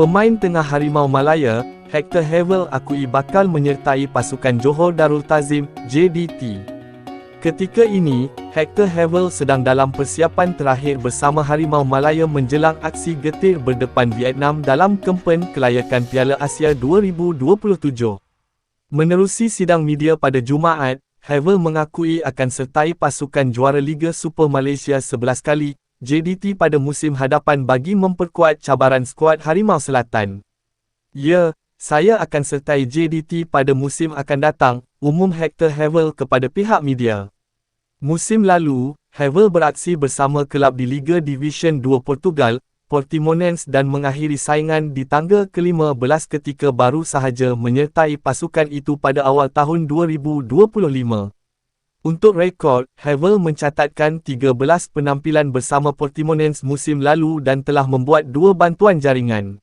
Pemain tengah Harimau Malaya, Hector Havel akui bakal menyertai pasukan Johor Darul Tazim, JDT. Ketika ini, Hector Havel sedang dalam persiapan terakhir bersama Harimau Malaya menjelang aksi getir berdepan Vietnam dalam kempen kelayakan Piala Asia 2027. Menerusi sidang media pada Jumaat, Havel mengakui akan sertai pasukan juara Liga Super Malaysia 11 kali, JDT pada musim hadapan bagi memperkuat cabaran skuad Harimau Selatan. Ya, saya akan sertai JDT pada musim akan datang, umum Hector Havel kepada pihak media. Musim lalu, Havel beraksi bersama kelab di Liga Division 2 Portugal, Portimonense dan mengakhiri saingan di tangga ke-15 ketika baru sahaja menyertai pasukan itu pada awal tahun 2025. Untuk rekod, Havel mencatatkan 13 penampilan bersama Portimonense musim lalu dan telah membuat dua bantuan jaringan.